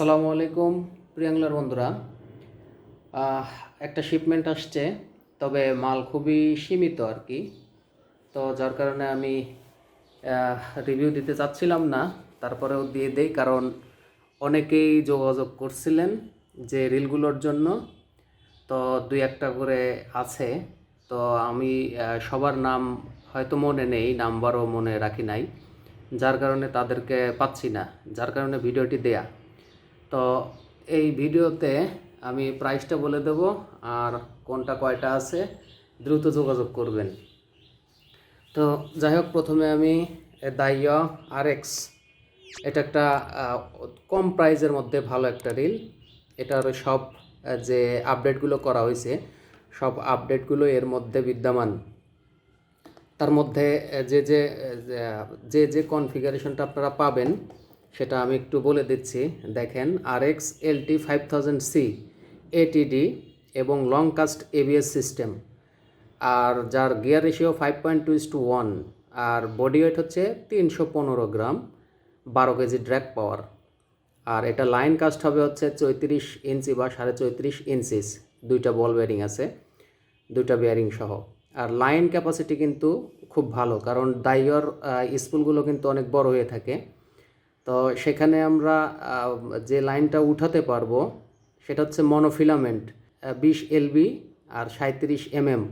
আসসালামু আলাইকুম প্রিয়াংলার বন্ধুরা। একটা শিপমেন্ট আসছে, তবে মাল খুবই সীমিত আর কি। তো যার কারণে আমি রিভিউ দিতে চাচ্ছিলাম না। তারপরেও দিয়ে দেই, কারণ অনেকেই যোগাযোগ করছিলেন যে রিলগুলোর জন্য। তো দুই একটা করে আছে। তো আমি সবার নাম হয়তো মনে নেই, নাম্বারও মনে রাখি নাই। যার কারণে তাদেরকে পাচ্ছি না। যার কারণে ভিডিওটি দেয়া। তো এই ভিডিওতে আমি প্রাইসটা বলে দেব আর কোনটা কয়টা আছে দ্রুত যোগাযোগ করবেন। তো যাই হোক, প্রথমে আমি দাইয়া আর এক্স এটা একটা কম প্রাইজের মধ্যে ভালো একটা রিল এটার সব যে আপডেটগুলো করা হয়েছে, সব আপডেটগুলো এর মধ্যে বিদ্যমান। তার মধ্যে যে যে যে যে কনফিগারেশনটা আপনারা পাবেন সেটা আমি একটু বলে দিচ্ছি। দেখেন আর X LT five thousand C ATD এবং লং কাস্ট এবিএস সিস্টেম আর যার gear ratio five point two is to one R body weight হচ্ছে তিনশো পনেরো গ্রাম, বারো কেজি ড্র্যাগ পাওয়ার আর এটা লাইন কাস্ট হবে হচ্ছে চৌত্রিশ ইঞ্চি বা সাড়ে চৌত্রিশ ইঞ্চিস দুইটা বল বেয়ারিং আছে, দুইটা বেয়ারিং সহ। আর লাইন ক্যাপাসিটি কিন্তু খুব ভালো, কারণ দাইয়র স্কুলগুলো কিন্তু অনেক বড় হয়ে থাকে। তো সেখানে আমরা যে লাইনটা উঠাতে পারব, সেটা হচ্ছে মনোফিলামেন্ট বিশ এলবি আর সাঁত্রিশ এমএম।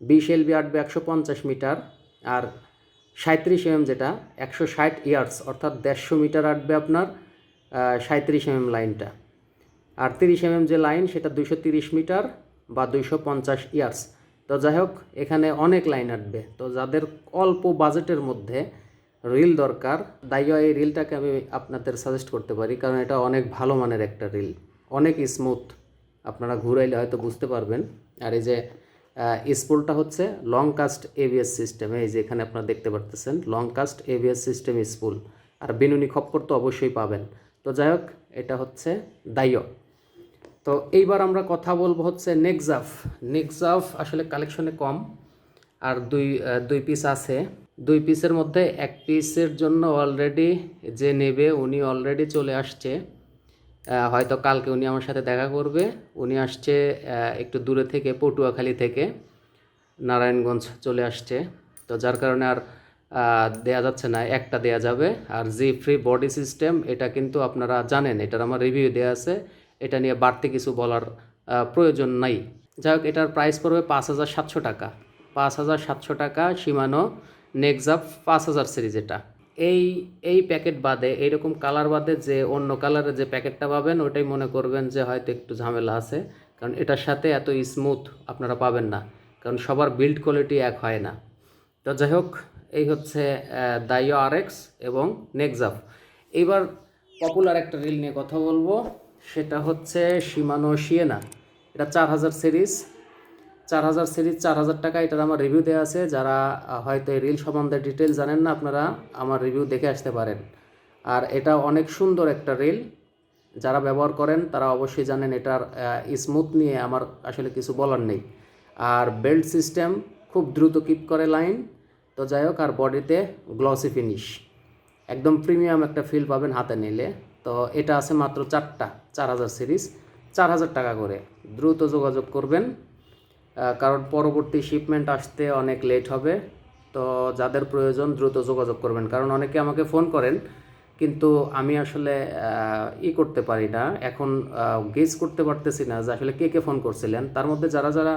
বিশ এলবি আটবে একশো পঞ্চাশ মিটার আর সাঁত্রিশ এমএম যেটা, একশো ষাট ইয়ার্স, অর্থাৎ দেড়শো মিটার আটবে আপনার সাঁত্রিশ এমএম লাইনটা। আর তিরিশ এমএম যে লাইন, সেটা দুশো তিরিশ মিটার বা দুইশো পঞ্চাশ ইয়ার্স। তো যাই হোক, এখানে অনেক লাইন আটবে। তো যাদের অল্প বাজেটের মধ্যে রিল দরকার। দাইয়া এই রিলটাকে আমি আপনাদের সাজেস্ট করতে পারি, কারণ এটা অনেক ভালো মানের একটা রিল। অনেক স্মুথ আপনারা ঘুরাইলে হয়তো বুঝতে পারবেন। আর এই যে স্পুলটা হচ্ছে লং কাস্ট এবিএস সিস্টেম এই যে এখানে আপনারা দেখতে পারতেছেন long cast ABS system spool আর বিনুনি খপ্পর তো অবশ্যই পাবেন। তো যাই হোক, এটা হচ্ছে দাইয়। তো এইবার আমরা কথা বলব হচ্ছে নেক্সাফ নেক্সাফ আসলে কালেকশনে কম। আর দুই দুই পিস আছে। দুই পিসের মধ্যে এক পিসের জন্য অলরেডি যে নেবে, উনি অলরেডি চলে আসছে। হয়তো কালকে উনি আমার সাথে দেখা করবে। উনি আসছে একটু দূরে থেকে, পটুয়াখালী থেকে। নারায়ণগঞ্জ চলে আসছে। তো যার কারণে আর দেয়া যাচ্ছে না, একটা দেয়া যাবে। আর জি ফ্রি বডি সিস্টেম এটা কিন্তু আপনারা জানেন, এটার আমার রিভিউ দেওয়া আছে। এটা নিয়ে বাড়তি কিছু বলার প্রয়োজন নাই। যাই হোক, এটার প্রাইস পড়বে পাঁচ হাজার সাতশো টাকা। পাঁচ হাজার সাতশো টাকা সীমানো। নেক্সাপ পাঁচ হাজার সিরিজ এটা। এই এই প্যাকেট বাদে, এইরকম কালার বাদে যে অন্য কালারের যে প্যাকেটটা পাবেন, ওটাই মনে করবেন যে হয়তো একটু ঝামেলা আছে। কারণ এটার সাথে এত স্মুথ আপনারা পাবেন না। কারণ সবার বিল্ড কোয়ালিটি এক হয় না। তো যাই হোক, এই হচ্ছে দাইও আর এক্স এবং নেক্সাফ এইবার পপুলার একটা রিল নিয়ে কথা বলব। সেটা হচ্ছে সীমানো সিয়েনা এটা চার হাজার সিরিজ চার হাজার সিরিজ, চার হাজার টাকা, এটার আমার রিভিউ দেওয়া আছে। যারা হয়তো এই রিল সম্বন্ধে ডিটেল জানেন না আপনারা, আমার রিভিউ দেখে আসতে পারেন। আর এটা অনেক সুন্দর একটা রিল যারা ব্যবহার করেন, তারা অবশ্যই জানেন এটার স্মুথ নিয়ে আমার আসলে কিছু বলার নেই। আর বেল্ট সিস্টেম খুব দ্রুত কিপ করে লাইন তো যাই হোক, আর বডিতে গ্লসি ফিনিশ একদম প্রিমিয়াম একটা ফিল পাবেন হাতে নিলে। তো এটা আছে মাত্র চারটা, চার হাজার সিরিজ, চার হাজার টাকা করে। দ্রুত যোগাযোগ করবেন। কারণ পরবর্তী শিপমেন্ট আসতে অনেক লেট হবে। তো যাদের প্রয়োজন দ্রুত যোগাযোগ করবেন। কারণ অনেকে আমাকে ফোন করেন, কিন্তু আমি আসলে ই করতে পারি না। এখন গেস করতে পারতেছি না যে আসলে কে কে ফোন করছিলেন। তার মধ্যে যারা যারা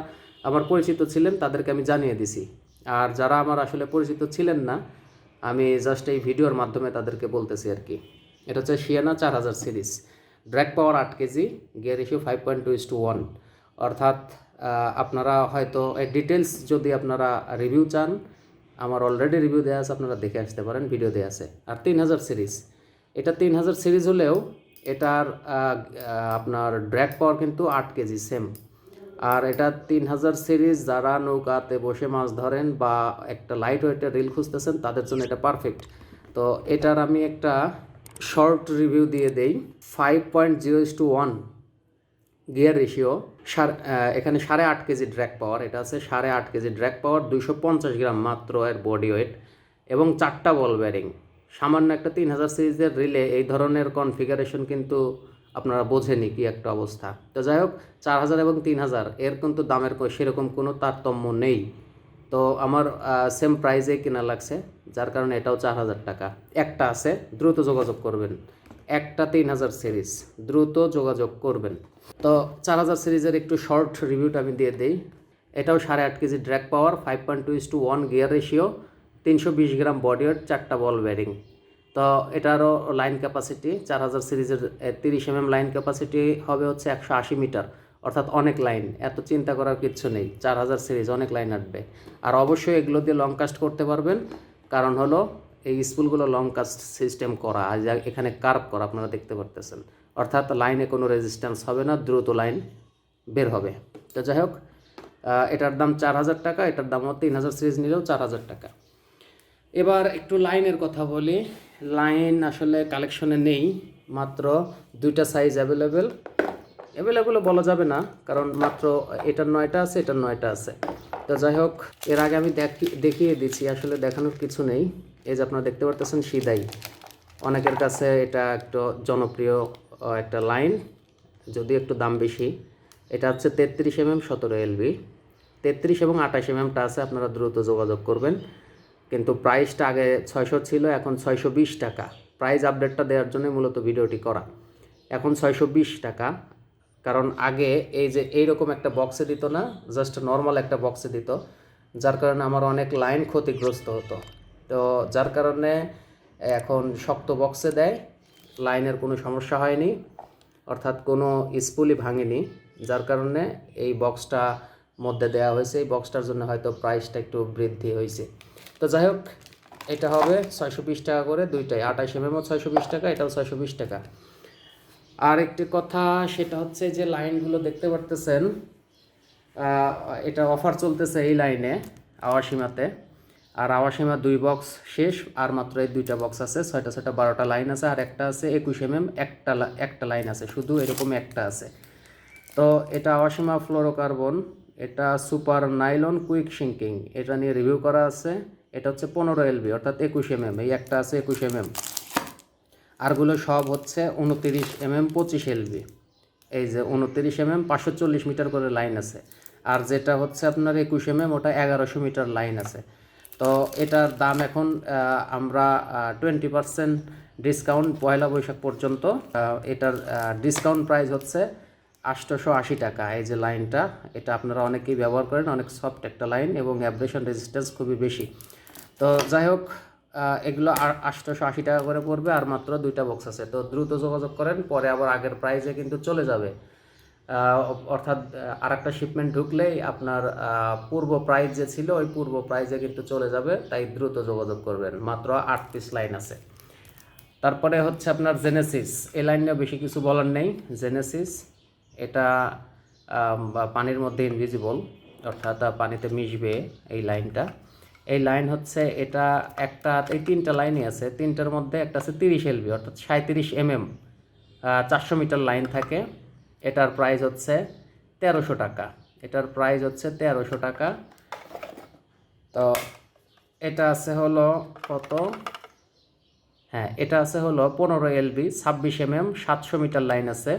আমার পরিচিত ছিলেন, তাদেরকে আমি জানিয়ে দিছি। আর যারা আমার আসলে পরিচিত ছিলেন না, আমি জাস্ট এই ভিডিওর মাধ্যমে তাদেরকে বলতেছি আর কি। এটা হচ্ছে শিয়ানা চার হাজার সিরিজ। ড্র্যাক পাওয়ার আট KG gear issue five point two is to one অর্থাৎ আপনারা হয়তো ডিটেলস যদি আপনারা রিভিউ চান, আমার অলরেডি রিভিউ দেওয়া আছে, আপনারা দেখে আসতে পারেন ভিডিও দেওয়া আছে। আর তিন হাজার সিরিজ এটা তিন হাজার সিরিজ হলেও এটার আপনার ড্র্যাক পাওয়ার কিন্তু আট কেজি সেম আর এটা তিন হাজার সিরিজ যারা নৌকাতে বসে মাছ ধরেন বা একটা লাইট ওয়েটের রিল খুঁজতেছেন, তাদের জন্য এটা পারফেক্ট তো এটার আমি একটা শর্ট রিভিউ দিয়ে দেই। Five point zero is to one gear ratio এখানে সাড়ে আট কেজি ড্র্যাক পাওয়ার এটা আছে সাড়ে আট কেজি ড্র্যাক পাওয়ার দুইশো পঞ্চাশ গ্রাম মাত্র এর বডি ওয়েট এবং চারটা বল ব্যারিং সামান্য একটা তিন হাজার সিরিজের রিলে এই ধরনের কনফিগারেশন কিন্তু আপনারা বোঝেনি কি একটা অবস্থা। তো যাই হোক, চার হাজার এবং তিন হাজার, এর কিন্তু দামের সেরকম কোনো তারতম্য নেই। তো আমার সেম প্রাইসে কেনা লাগছে, যার কারণে এটাও চার হাজার টাকা। একটা আছে, দ্রুত যোগাযোগ করবেন। একটা তিন হাজার সিরিজ। দ্রুত যোগাযোগ করবেন। তো চার হাজার সিরিজের একটু শর্ট রিভিউটা আমি দিয়ে দিই। এটাও সাড়ে আট KG drag power five point two is to one gear ratio তিনশো বিশ গ্রাম বডি ওয়েট চারটা বল ব্যারিং তো এটারও লাইন ক্যাপাসিটি চার হাজার সিরিজের তিরিশ এম এম লাইন ক্যাপাসিটি হবে হচ্ছে একশো আশি মিটার। অর্থাৎ অনেক লাইন এত চিন্তা করার কিচ্ছু নেই। চার হাজার সিরিজ অনেক লাইন আটবে। আর অবশ্যই এগুলো দিয়ে লং কাস্ট করতে পারবেন। কারণ হলো এই স্পুলগুলো লং কাস্ট সিস্টেম করা যা এখানে কার্ভ করা, আপনারা দেখতে পারতেছেন। অর্থাৎ লাইনে কোনো রেজিস্ট্যান্স হবে না, দ্রুত লাইন বের হবে। তো যাই হোক এটার দাম চার হাজার টাকা, এটার দামও তিন হাজার সিরিজ নিলেও চার হাজার টাকা। এবার একটু লাইনের কথা বলি। লাইন আসলে কালেকশনে নেই, মাত্র দুইটা সাইজ অ্যাভেলেবেল অ্যাভেলেবেলও বলা যাবে না, কারণ মাত্র এটার নয়টা আছে এটার নয়টা আছে। তো যাই হোক, এর আগে আমি দেখি, দেখিয়ে দিচ্ছি, আসলে দেখানোর কিছু নেই। এই যে আপনারা দেখতে পারতেছেন, সিদাই। অনেকের কাছে এটা একটু জনপ্রিয় একটা লাইন যদি একটু দাম বেশি। এটা হচ্ছে তেত্রিশ এমএম সতেরো এলবি। তেত্রিশ এবং আঠাশ এমএমটা আছে, আপনারা দ্রুত যোগাযোগ করবেন। কিন্তু প্রাইসটা আগে ছয়শো ছিল, এখন ছয়শো বিশ টাকা। প্রাইস আপডেটটা দেওয়ার জন্য মূলত ভিডিওটি করা। এখন ছয়শো বিশ টাকা। কারণ আগে এই যে এইরকম একটা বক্সে দিত না জাস্ট নর্মাল একটা বক্সে দিত, যার কারণে আমার অনেক লাইন ক্ষতিগ্রস্ত হতো। তো যার কারণে এখন শক্ত বক্সে দেয় লাইনের কোনো সমস্যা হয়নি, অর্থাৎ কোনো স্পুলই ভাঙেনি। যার কারণে এই বক্সটা মধ্যে দেওয়া হয়েছে, এই বক্সটার জন্য হয়তো প্রাইসটা একটু বৃদ্ধি হয়েছে। তো যাই হোক, এটা হবে ছয়শো বিশ টাকা করে দুইটাই, আঠাশ এমএমও ছয়শো বিশ টাকা, এটাও ছয়শো বিশ টাকা। আর একটি কথা, সেটা হচ্ছে যে লাইনগুলো দেখতে পারতেছেন এটা অফার চলতেছে এই লাইনে আওয়াসীমাতে। আর আওয়াসীমা দুই বক্স শেষ, আর মাত্র এই দুইটা বক্স আছে, ছয়টা ছয়টা, বারোটা লাইন আছে, আর একটা আছে একুশ এম একটা লা- একটা লাইন আছে, শুধু এরকম একটা আছে। তো এটা আওয়াসীমা ফ্লোরোকার্বন এটা সুপার নাইলন কুইক সিঙ্কিং এটা নিয়ে রিভিউ করা আছে, এটা হচ্ছে পনেরো এলবি অর্থাৎ একুশ এম এই একটা আছে একুশ এম আরগুলো সব হচ্ছে উনতিরিশ এম এম পঁচিশ এলবি এই যে উনতিরিশ এম এম পাঁচশো চল্লিশ মিটার করে লাইন আছে। আর যেটা হচ্ছে আপনার একুশ এম এম ওটা এগারোশো মিটার লাইন আছে। তো এটার দাম এখন আমরা twenty percent discount Poila Boishakh পর্যন্ত। এটার ডিসকাউন্ট প্রাইস হচ্ছে আটশোশো আশি টাকা। এই যে লাইনটা, এটা আপনারা অনেকেই ব্যবহার করেন, অনেক সফট একটা লাইন এবং অ্যাব্রেশন রেজিস্ট্যান্স খুবই বেশি। তো যাই হোক এগুলো আর আটশোশো আশি টাকা করে পড়বে, আর মাত্র দুইটা বক্স আছে। তো দ্রুত যোগাযোগ করেন, পরে আবার আগের প্রাইসে কিন্তু চলে যাবে। অর্থাৎ আর একটা শিপমেন্ট ঢুকলেই আপনার পূর্ব প্রাইস যে ছিল, ওই পূর্ব প্রাইসে কিন্তু চলে যাবে, তাই দ্রুত যোগাযোগ করবেন। মাত্র আট লাইন আছে। তারপরে হচ্ছে আপনার জেনেসিস এই লাইন নিয়ে বেশি কিছু বলার নেই। জেনেসিস এটা পানির মধ্যে ইনভিজিবল অর্থাৎ পানিতে মিশবে এই লাইনটা এই লাইন হচ্ছে, এটা একটা, এই তিনটা লাইনই আছে। তিনটার মধ্যে একটা আছে তিরিশ এলবি অর্থাৎ সাঁত্রিশ এম এম চারশো মিটার লাইন থাকে। এটার প্রাইস হচ্ছে তেরোশো টাকা। এটার প্রাইস হচ্ছে তেরোশো টাকা। তো এটা আছে হলো কত? হ্যাঁ এটা আছে হলো পনেরো এলবি, ছাব্বিশ এম এম সাতশো মিটার লাইন আছে।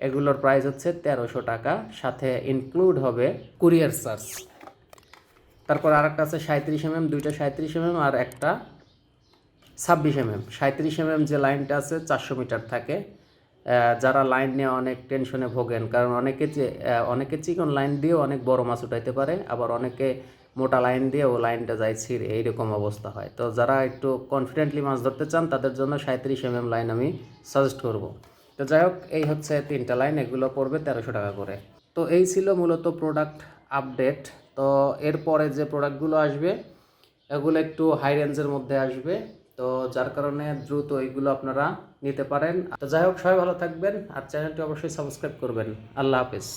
এগুলোর প্রাইস হচ্ছে তেরোশো টাকা। সাথে ইনক্লুড হবে কুরিয়ার চার্জ তারপর আর একটা আছে সাঁত্রিশ এম এম দুইটা সাঁত্রিশ এম এম আর একটা ছাব্বিশ এম এম সাঁত্রিশ এম এম যে লাইনটা আছে চারশো মিটার থাকে। যারা লাইন নিয়ে অনেক টেনশনে ভোগেন, কারণ অনেকে অনেকে চিকন লাইন দিয়ে অনেক বড় মাছ উঠাইতে পারে, আবার অনেকে মোটা লাইন দিয়ে ও লাইনটা যায় ছিঁড়ে, এইরকম অবস্থা হয়। তো যারা একটু কনফিডেন্টলি মাছ ধরতে চান, তাদের জন্য সাঁত্রিশ এম এম লাইন আমি সাজেস্ট করব। তো যাই হোক, এই হচ্ছে তিনটা লাইন এগুলো পড়বে তেরোশো টাকা করে। তো এই ছিল মূলত প্রোডাক্ট আপডেট তো এরপরে যে প্রোডাক্টগুলো আসবে, এগুলো একটু হাই রেঞ্জের মধ্যে আসবে। তো যার কারণে দ্রুত এইগুলো আপনারা নিতে পারেন। তো যাই হোক, সবাই ভালো থাকবেন আর চ্যানেলটি অবশ্যই সাবস্ক্রাইব করবেন। আল্লাহ হাফেজ।